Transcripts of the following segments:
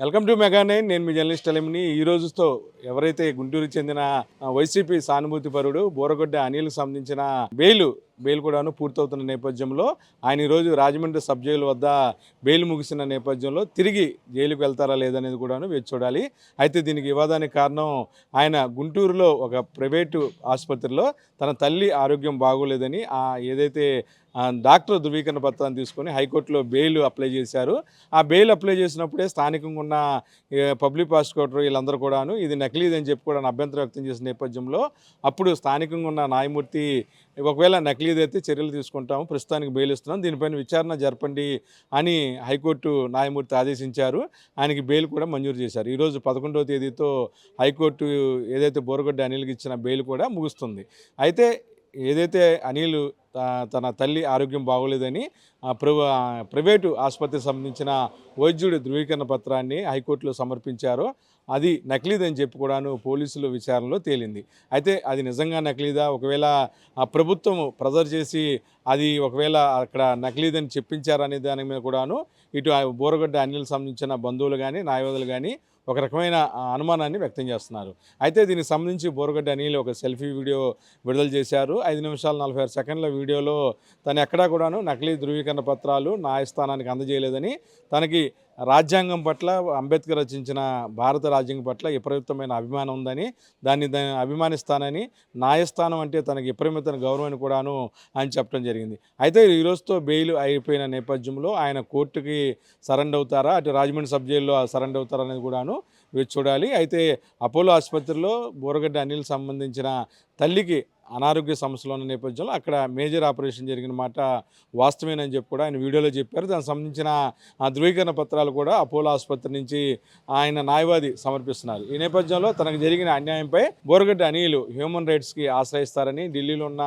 Welcome to mega nine. నేను మీ journalist అలమిని. ఈ రోజుతో ఎవరైతే గుంటూరు చెందిన వైసీపీ సానుభూతి పరుడు బోరగొడ్డ అనిల్కు సంబంధించిన బెయిల్ బెయిల్ కూడాను పూర్తవుతున్న నేపథ్యంలో ఆయన ఈరోజు రాజమండ్రి సబ్ జైలు వద్ద బెయిల్ ముగిసిన నేపథ్యంలో తిరిగి జైలుకు వెళ్తారా లేదనేది కూడాను వేచి చూడాలి. అయితే దీనికి వివాదానికి కారణం ఆయన గుంటూరులో ఒక ప్రైవేటు ఆసుపత్రిలో తన తల్లి ఆరోగ్యం బాగోలేదని ఆ ఏదైతే డాక్టర్ ధృవీకరణ పత్రాన్ని తీసుకొని హైకోర్టులో బెయిల్ అప్లై చేశారు. ఆ బెయిల్ అప్లై చేసినప్పుడే స్థానికంగా ఉన్న పబ్లిక్ ప్రాసిక్యూటర్ వీళ్ళందరూ కూడాను ఇది నకిలీది అని చెప్పి కూడా అభ్యంతరం వ్యక్తం చేసిన నేపథ్యంలో అప్పుడు స్థానికంగా ఉన్న న్యాయమూర్తి ఒకవేళ నకిలీది అయితే చర్యలు తీసుకుంటాము ప్రస్తుతానికి బెయిల్ ఇస్తున్నాం దీనిపైన విచారణ జరపండి అని హైకోర్టు న్యాయమూర్తి ఆదేశించారు. ఆయనకి బెయిల్ కూడా మంజూరు చేశారు. ఈరోజు పదకొండవ తేదీతో హైకోర్టు ఏదైతే బోరగొడ్డ అనిల్కి ఇచ్చిన బెయిల్ కూడా ముగుస్తుంది. అయితే ఏదైతే అనిల్ తన తల్లి ఆరోగ్యం బాగోలేదని ఆ ప్రైవేటు ఆసుపత్రికి సంబంధించిన వైద్యుడి ధృవీకరణ పత్రాన్ని హైకోర్టులో సమర్పించారు. అది నకిలీదని చెప్పి కూడాను పోలీసులు విచారణలో తేలింది. అయితే అది నిజంగా నకిలీదా? ఒకవేళ ఆ ప్రభుత్వం ప్రెజర్ చేసి అది ఒకవేళ అక్కడ నకిలీదని చెప్పించారనే దాని మీద కూడాను ఇటు ఆ బోరగడ్డ అనిల్ సంబంధించిన బంధువులు కానీ న్యాయవాదులు కానీ ఒక రకమైన అనుమానాన్ని వ్యక్తం చేస్తున్నారు. అయితే దీనికి సంబంధించి బోరగడ్డ అనిల్ ఒక సెల్ఫీ వీడియో విడుదల చేశారు. ఐదు నిమిషాల నలభై ఆరు సెకండ్ల వీడియోలో తను ఎక్కడా కూడాను నకిలీ ధృవీకరణ పత్రాలు న్యాయస్థానానికి అందజేయలేదని తనకి రాజ్యాంగం పట్ల అంబేద్కర్ రచించిన భారత రాజ్యాంగం పట్ల విపరీతమైన అభిమానం ఉందని దాన్ని దాన్ని అభిమానిస్తానని న్యాయస్థానం అంటే తనకి విపరీతమైన గౌరవం కూడాను అని చెప్పడం జరిగింది. అయితే ఈ రోజుతో బెయిల్ అయిపోయిన నేపథ్యంలో ఆయన కోర్టుకి సరెండర్ అవుతారా? అటు రాజమండ్రి సబ్ జైల్లో సరెండర్ అవుతారా అనేది కూడాను చూడాలి. అయితే అపోలో ఆసుపత్రిలో బోరగడ్డ అనిల్ సంబంధించిన తల్లికి అనారోగ్య సమస్యలు ఉన్న నేపథ్యంలో అక్కడ మేజర్ ఆపరేషన్ జరిగిన మాట వాస్తవేనని చెప్పి కూడా ఆయన వీడియోలో చెప్పారు. దానికి సంబంధించిన ధృవీకరణ పత్రాలు కూడా అపోలో ఆసుపత్రి నుంచి ఆయన న్యాయవాది సమర్పిస్తున్నారు. ఈ నేపథ్యంలో తనకు జరిగిన అన్యాయంపై బోరగడ్డ అనిల్ హ్యూమన్ రైట్స్కి ఆశ్రయిస్తారని ఢిల్లీలో ఉన్న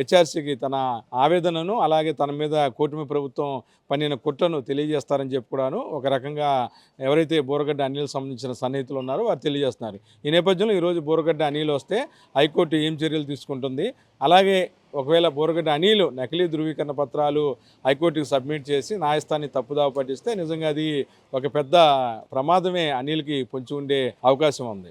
హెచ్ఆర్సీకి తన ఆవేదనను అలాగే తన మీద కూటమి ప్రభుత్వం పన్నిన కుట్రను తెలియజేస్తారని చెప్పి కూడాను ఒక రకంగా ఎవరైతే బోరగడ్డ అనిల్ సంబంధించిన సన్నిహితులు ఉన్నారో వారు తెలియజేస్తున్నారు. ఈ నేపథ్యంలో ఈరోజు బోరగడ్డ అనిల్ వస్తే హైకోర్టు ఏం చర్యలు తీసుకుంటుంది? అలాగే ఒకవేళ బోరగడ్డ అనిల్ నకిలీ ధృవీకరణ పత్రాలు హైకోర్టుకి సబ్మిట్ చేసి న్యాయస్థాన్ని తప్పుదావ పట్టిస్తే నిజంగా అది ఒక పెద్ద ప్రమాదమే అనిల్కి పొంచి ఉండే అవకాశం ఉంది.